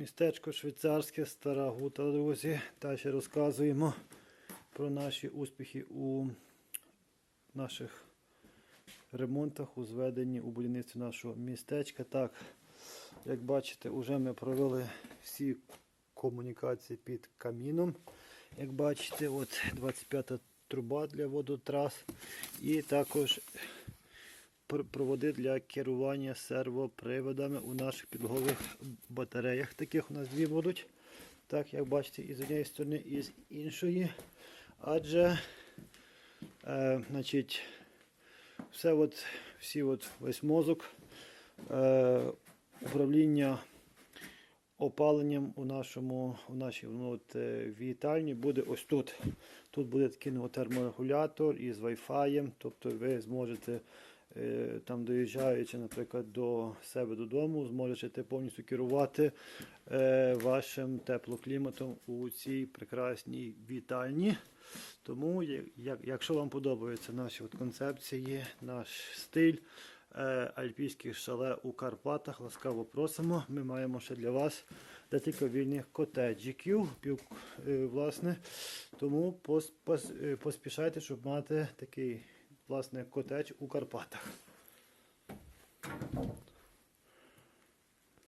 Містечко швейцарське, стара гута, друзі. Далі розказуємо про наші успіхи у наших ремонтах, у зведенні, у будівництві нашого містечка. Так, як бачите, вже ми провели всі комунікації під каміном. Як бачите, от 25 труба для водотрас. І також проводи для керування сервоприводами у наших підлогових батареях. Таких у нас дві будуть. Так, як бачите, і з однієї сторони, і з іншої. Адже е, значить, все от, всі от, весь мозок е, управління опаленням у нашому у нашій ну, от, е, вітальні буде ось тут. Тут буде такий ну, терморегулятор із Wi-Fi, тобто ви зможете там доїжджаючи, наприклад, до себе додому, зможете повністю керувати е, вашим теплокліматом у цій прекрасній вітальні. Тому, якщо вам подобаються наші от концепції, наш стиль е, альпійських шале у Карпатах, ласкаво просимо. Ми маємо ще для вас декілька вільних котеджиків. Е, власне. Тому пос, пос, е, поспішайте, щоб мати такий власне котедж у Карпатах.